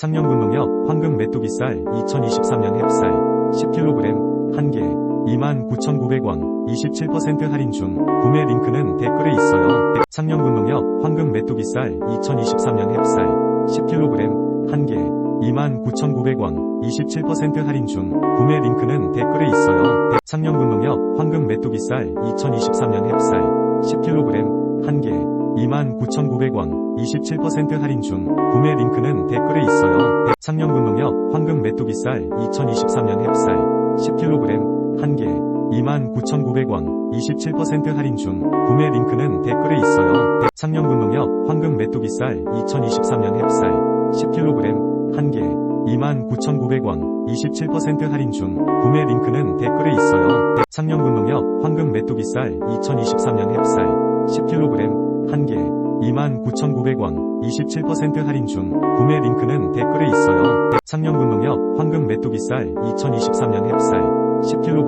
창녕군농협 황금 메뚜기쌀 2023년 햅쌀 10kg 1개 29,900원 27% 할인 중 구매 링크는 댓글에 있어요. 창녕군농협 황금 메뚜기쌀 2023년 햅쌀 10kg 1개 29,900원 27% 할인 중 구매 링크는 댓글에 있어요. 창녕군농협 황금 메뚜기쌀 2023년 햅쌀 10kg 1개 29,900원 27% 할인 중 구매 링크는 댓글에 있어요. 창녕군농협 황금 메뚜기쌀 2023년 햅쌀 10kg 1개 29,900원 27% 할인 중 구매 링크는 댓글에 있어요. 창녕군농협 황금 메뚜기쌀 2023년 햅쌀 10kg 1개 29,900원 27% 할인 중 구매 링크는 댓글에 있어요. 창녕군농협 황금 메뚜기쌀 2023년 햅쌀 10kg 1개 29,900원 27% 할인 중 구매 링크는 댓글에 있어요. 창녕군농협 황금 메뚜기쌀 2023년 햅쌀 10kg